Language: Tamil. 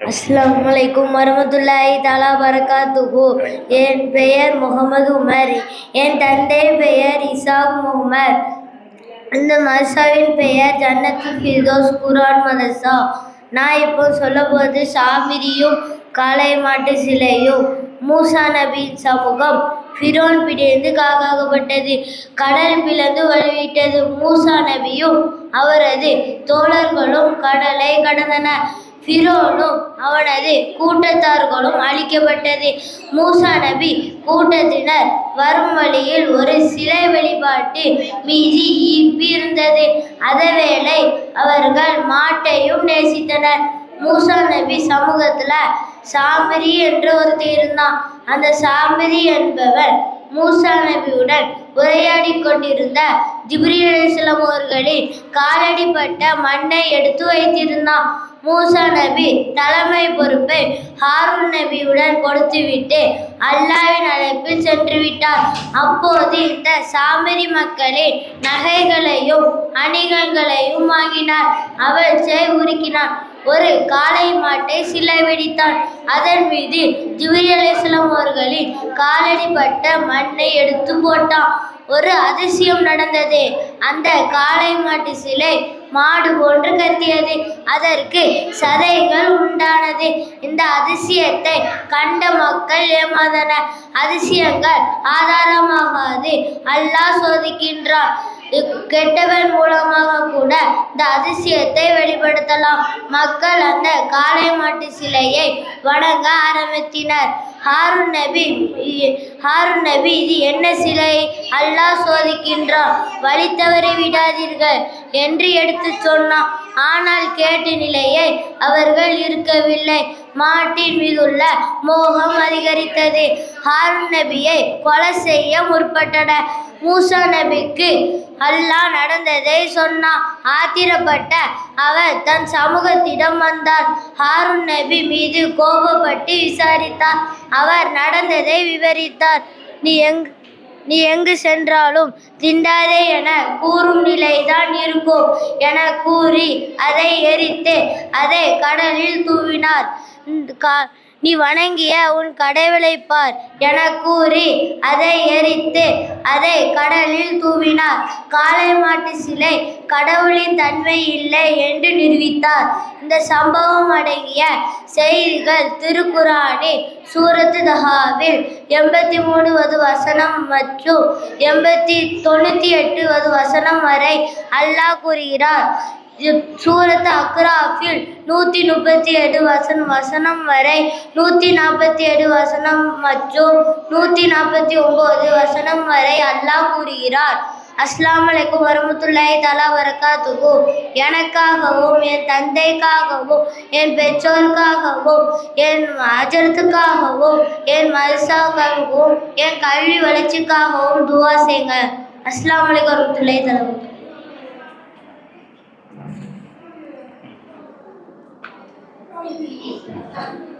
அஸ்லாம் வலைக்கும் வரமத்துல்லாஹி தலா பரகாத்துகு என் பெயர் முகமது உமர். என் தந்தை பெயர் இசாக் முகமர் அந்த மதசாவின் பெயர் ஜன்னத்து ஃபிர்தோஸ் குரான் மதசா நான் இப்போ சொல்ல போது சாமிரியும் காளை மாட்டு சிலையும். மூசா நபியின் சமூகம் ஃபிரோன் பிடிந்து காக்காக்கப்பட்டது கடல் பிளந்து வழிவிட்டது. மூசா நபியும் அவரது தோழர்களும் கடலை கடந்தனர் ஃபிரோனும் அவனது கூட்டத்தார்களும் அழிக்கப்பட்டது. மூசா நபி கூட்டத்தினர் வரும் வழியில் ஒரு சிலை வழிபாட்டு மீதி ஈர்ப்பு இருந்தது அதவேளை அவர்கள் மாட்டையும் நேசித்தனர். மூசா நபி சமூகத்தில் சாமரி என்று ஒருத்தர் இருந்தான் அந்த சாமரி என்பவர் மூசா நபியுடன் உரையாடி கொண்டிருந்த ஜிப்ரீல் அவர்களின் காலடிப்பட்ட மண்ணை எடுத்து வைத்திருந்தான். மூசா நபி தலைமை பொறுப்பை ஹாரூன் நபியுடன் கொடுத்துவிட்டு அல்லாவின் அழைப்பில் சென்று விட்டார். அப்போது இந்த சாமரி மக்களின் நகைகளையும் அணிகங்களையும் வாங்கினார். அவற்றை உருக்கினார். ஒரு காளை மாட்டை சிலை வெடித்தான் அதன் மீது ஜிபிரி அலைஹிஸ்ஸலாம் அவர்களின் காலடிப்பட்ட மண்ணை எடுத்து போட்டான். ஒரு அதிசயம் நடந்தது. அந்த காளை மாட்டு சிலை மாடு போன்று கத்தியது. அதற்கு சதைகள் உண்டானது. இந்த அதிசயத்தை கண்ட மக்கள் ஏமாந்தனர். அதிசயங்கள் ஆதாரமாகாது. அல்லாஹ் சோதிக்கின்றான். கெட்டவன் மூலமாக கூட இந்த அதிசயத்தை வெளிப்படுத்தலாம். மக்கள் அந்த காளை மாட்டு சிலையை வணங்க ஆரம்பித்தனர். ஹாரூன் நபி ஹாரூன் நபி இது என்ன சிலை? அல்லாஹ் சோதிக்கின்றான். வழி தவறி விடாதீர்கள் என்று எடுத்து சொன்னான். ஆனால் கேட்ட நிலையை அவர்கள் இருக்கவில்லை. மாட்டின் மீதுள்ள மோகம் அதிகரித்தது. ஹாரூன் நபியை கொலை செய்ய முற்பட்டனர். மூசா நபிக்கு அல்லாஹ் நடந்ததை சொன்னான் ஆத்திரப்பட்ட அவர் தன் சமூகத்திடம் வந்தார். ஹாரூன் நபி மீது கோபப்பட்டு விசாரித்தார். அவர் நடந்ததை விவரித்தார். நீ எங் நீ எங்கு சென்றாலும் திண்டாதே என கூறும் நிலைதான் இருக்கும் என கூறி அதை எரித்து அதை கடலில் தூவினார். கா- நீ வணங்கிய உன் கடவுளை பார் என கூறி அதை எரித்து அதை கடலில் தூவினார். காளை மாட்டு சிலை கடவுளின் தன்மை இல்லை என்று நிரூபித்தார். இந்த சம்பவம் அடங்கிய செய்திகள் திருக்குறானில் சூரத்து தஹாவில் எண்பத்தி மூணுவது வசனம் மற்றும் எண்பத்தி தொண்ணூற்றி எட்டுவது வசனம் வரை அல்லாஹ் கூறுகிறார். சூரத் அக்ராஃபில் நூற்றி முப்பத்தி ஏழு வசனம் வசனம் வரை நூற்றி நாற்பத்தி ஏழு வசனம் மற்றும் நூற்றி நாற்பத்தி ஒம்பது வசனம் வரை அல்லாஹ் கூறுகிறார். அஸ்லாம் அலைக்கும் வரமத்துல்லாஹி தலா வரகாத்துகு எனக்காகவும் என் தந்தைக்காகவும் என் பெற்றோருக்காகவும் என் அஜரத்துக்காகவும் என் மதுசாக்காகவும் என் கல்வி வளர்ச்சிக்காகவும் துவா செய்யுங்க அஸ்லாம் அலைக்கும் வரமத்துல்லாஹி தலா only be